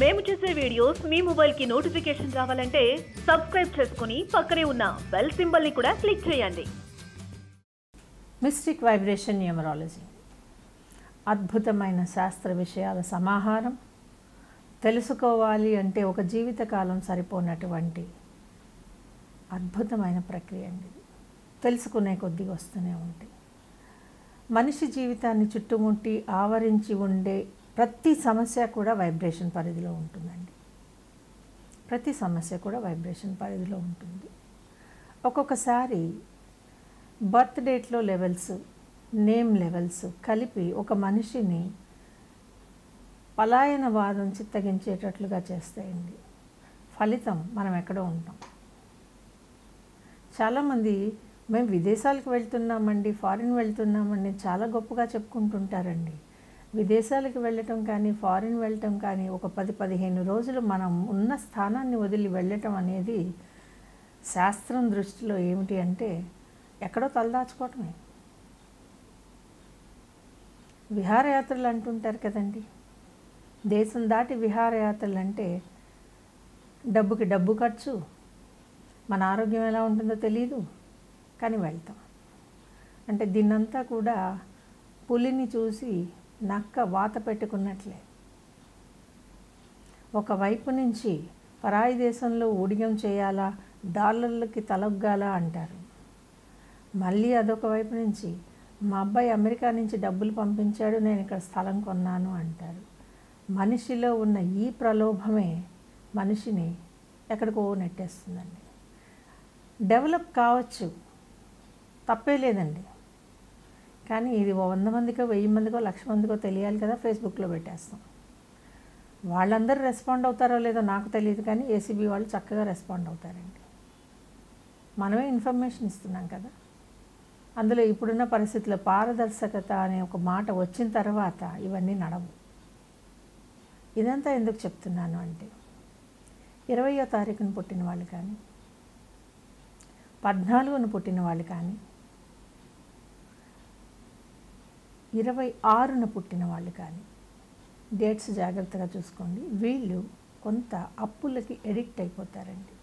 మేము చేసే వీడియోస్ మీ మొబైల్కి నోటిఫికేషన్ రావాలంటే సబ్స్క్రైబ్ చేసుకుని పక్కనే ఉన్న బెల్ సింబల్ని కూడా క్లిక్ చేయండి. Mystic vibration numerology. అద్భుతమైన శాస్త్ర విషయాల సమాహారం. తెలుసుకోవాలి అంటే ఒక జీవితకాలం సరిపోనటువంటి అద్భుతమైన ప్రక్రియ అండి. తెలుసుకునే కొద్దీ వస్తూనే ఉంటాయి. మనిషి జీవితాన్ని చుట్టుముట్టి ఆవరించి ఉండే ప్రతి సమస్య కూడా వైబ్రేషన్ పరిధిలో ఉంటుందండి. ప్రతి సమస్య కూడా వైబ్రేషన్ పరిధిలో ఉంటుంది. ఒక్కొక్కసారి బర్త్ డేట్లో లెవెల్స్ నేమ్ లెవెల్స్ కలిపి ఒక మనిషిని పలాయనవాదం చిత్తగించేటట్లుగా చేస్తాయండి. ఫలితం మనం ఎక్కడో ఉంటాం. చాలామంది మేము విదేశాలకు వెళ్తున్నామండి ఫారిన్ వెళ్తున్నామండి చాలా గొప్పగా చెప్పుకుంటుంటారండి. విదేశాలకు వెళ్ళటం కానీ ఫారిన్ వెళ్ళటం కానీ ఒక పది పదిహేను రోజులు మనం ఉన్న స్థానాన్ని వదిలి వెళ్ళటం అనేది శాస్త్రం దృష్టిలో ఏమిటి అంటే ఎక్కడో తలదాచుకోవటమే విహారయాత్రలు అంటుంటారు కదండి. దేశం దాటి విహారయాత్రలు అంటే డబ్బుకి డబ్బు ఖర్చు మన ఆరోగ్యం ఎలా ఉంటుందో తెలియదు కానీ వెళ్తాం. అంటే దీన్నంతా కూడా పులిని చూసి నక్క వాత పెట్టుకున్నట్లే. ఒకవైపు నుంచి పరాయి దేశంలో ఊడిగం చేయాలా డాలర్లకి తలొగ్గాలా అంటారు. మళ్ళీ అదొక వైపు నుంచి మా అబ్బాయి అమెరికా నుంచి డబ్బులు పంపించాడు నేను ఇక్కడ స్థలం కొన్నాను అంటారు. మనిషిలో ఉన్న ఈ ప్రలోభమే మనిషిని ఎక్కడికో నెట్టేస్తుందండి. డెవలప్ కావచ్చు తప్పే లేదండి. కానీ ఇది వంద మందికో వెయ్యి మందికో లక్ష మందికో తెలియాలి కదా ఫేస్బుక్లో పెట్టేస్తాం. వాళ్ళందరూ రెస్పాండ్ అవుతారో లేదో నాకు తెలియదు కానీ ఏసీబీ వాళ్ళు చక్కగా రెస్పాండ్ అవుతారండి. మనమే ఇన్ఫర్మేషన్ ఇస్తున్నాం కదా. అందులో ఇప్పుడున్న పరిస్థితుల్లో పారదర్శకత అనే ఒక మాట వచ్చిన తర్వాత ఇవన్నీ నడవు. ఇదంతా ఎందుకు చెప్తున్నాను అంటే ఇరవయో తారీఖున పుట్టిన వాళ్ళు కానీ పద్నాలుగున పుట్టిన వాళ్ళు కానీ ఇరవై ఆరున పుట్టిన వాళ్ళు కానీ డేట్స్ జాగ్రత్తగా చూసుకోండి. వీళ్ళు కొంత అప్పులకి ఎడిక్ట్ అయిపోతారండి.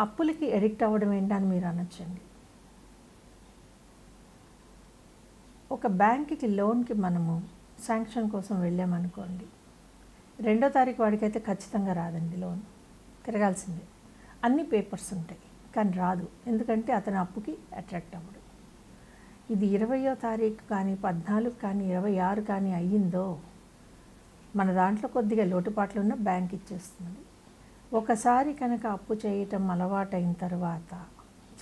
అప్పులకి ఎడిక్ట్ అవ్వడం ఏంటని మీరు అనొచ్చండి. ఒక బ్యాంక్కి లోన్కి మనము శాంక్షన్ కోసం వెళ్ళామనుకోండి రెండో తారీఖు వాడికైతే ఖచ్చితంగా రాదండి లోన్ తిరగాల్సిందే. అన్ని పేపర్స్ ఉంటాయి కానీ రాదు. ఎందుకంటే అతని అప్పుకి అట్రాక్ట్ అవ్వడు. ఇది ఇరవయో తారీఖు కానీ పద్నాలుగు కానీ ఇరవై ఆరు కానీ అయ్యిందో మన దాంట్లో కొద్దిగా లోటుపాట్లున్న బ్యాంక్ ఇచ్చేస్తుంది. ఒకసారి కనుక అప్పు చేయటం అలవాటైన తర్వాత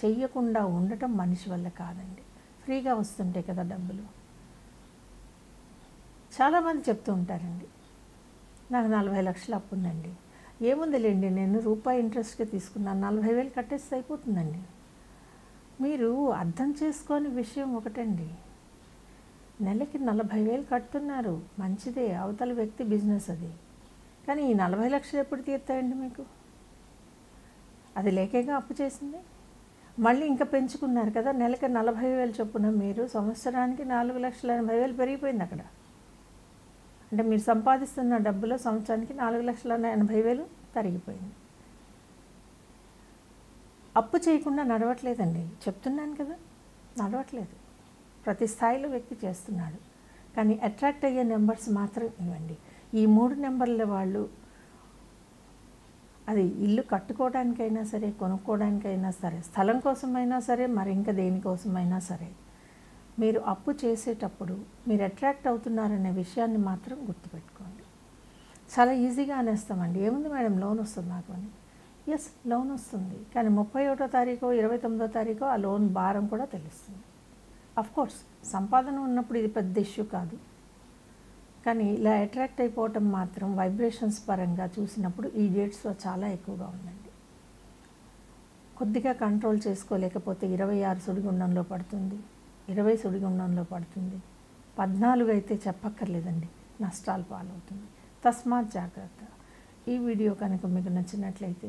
చెయ్యకుండా ఉండటం మనిషి వల్ల కాదండి. ఫ్రీగా వస్తుంటాయి కదా డబ్బులు. చాలామంది చెప్తూ ఉంటారండి నాకు నలభై లక్షలు అప్పు ఉందండి ఏముందిలేండి నేను రూపాయి ఇంట్రెస్ట్గా తీసుకున్నాను నలభై వేలు కట్టేస్తే అయిపోతుందండి. మీరు అర్థం చేసుకోని విషయం ఒకటండి. నెలకి నలభై వేలు కడుతున్నారు. మంచిదే అవతల వ్యక్తి బిజినెస్ అది. కానీ ఈ నలభై లక్షలు ఎప్పుడు తీరుతాయండి మీకు? అది లేకేగా అప్పు చేసింది? మళ్ళీ ఇంకా పెంచుకున్నారు కదా నెలకి నలభై వేలు చొప్పున మీరు సంవత్సరానికి నాలుగు లక్షల ఎనభై వేలు పెరిగిపోయింది అక్కడ. అంటే మీరు సంపాదిస్తున్న డబ్బులో సంవత్సరానికి నాలుగు లక్షల ఎనభై వేలు తరిగిపోయింది. అప్పు చేయకుండా నడవట్లేదండి. చెప్తున్నాను కదా నడవట్లేదు. ప్రతి స్థాయిలో వ్యక్తి చేస్తున్నాడు. కానీ అట్రాక్ట్ అయ్యే నెంబర్స్ మాత్రం ఇవ్వండి. ఈ మూడు నెంబర్ల వాళ్ళు అది ఇల్లు కట్టుకోవడానికైనా సరే కొనుక్కోవడానికైనా సరే స్థలం కోసమైనా సరే మరి ఇంకా దేనికోసమైనా సరే మీరు అప్పు చేసేటప్పుడు మీరు అట్రాక్ట్ అవుతున్నారనే విషయాన్ని మాత్రం గుర్తుపెట్టుకోండి. చాలా ఈజీగా అనేస్తామండి. ఏముంది మేడం లోన్ వస్తుంది నాకు అని. ఎస్ లోన్ వస్తుంది. కానీ ముప్పై ఒకటో తారీఖు ఇరవై తొమ్మిదో తారీఖు ఆ లోన్ భారం కూడా తెలుస్తుంది. కోర్స్ సంపాదన ఉన్నప్పుడు ఇది పెద్ద ఇష్యూ కాదు. కానీ ఇలా అట్రాక్ట్ అయిపోవటం మాత్రం వైబ్రేషన్స్ పరంగా చూసినప్పుడు ఈ డేట్స్లో చాలా ఎక్కువగా ఉందండి. కొద్దిగా కంట్రోల్ చేసుకోలేకపోతే ఇరవై ఆరు సుడిగుండంలో పడుతుంది. ఇరవై సుడిగుండంలో పడుతుంది. పద్నాలుగు అయితే చెప్పక్కర్లేదండి. నష్టాలు పాలవుతుంది తస్మాత్ జాగ్రత్త. ఈ వీడియో కనుక మీకు నచ్చినట్లయితే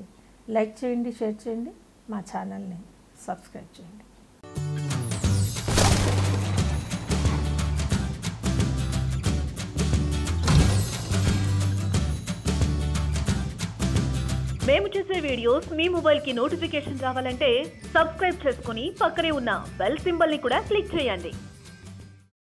లైక్ చేయండి షేర్ చేయండి మా ఛానల్ని సబ్స్క్రైబ్ చేయండి. మేము చేసే వీడియోస్ మీ మొబైల్కి నోటిఫికేషన్ రావాలంటే సబ్స్క్రైబ్ చేసుకుని పక్కనే ఉన్న బెల్ సింబల్ని కూడా క్లిక్ చేయండి.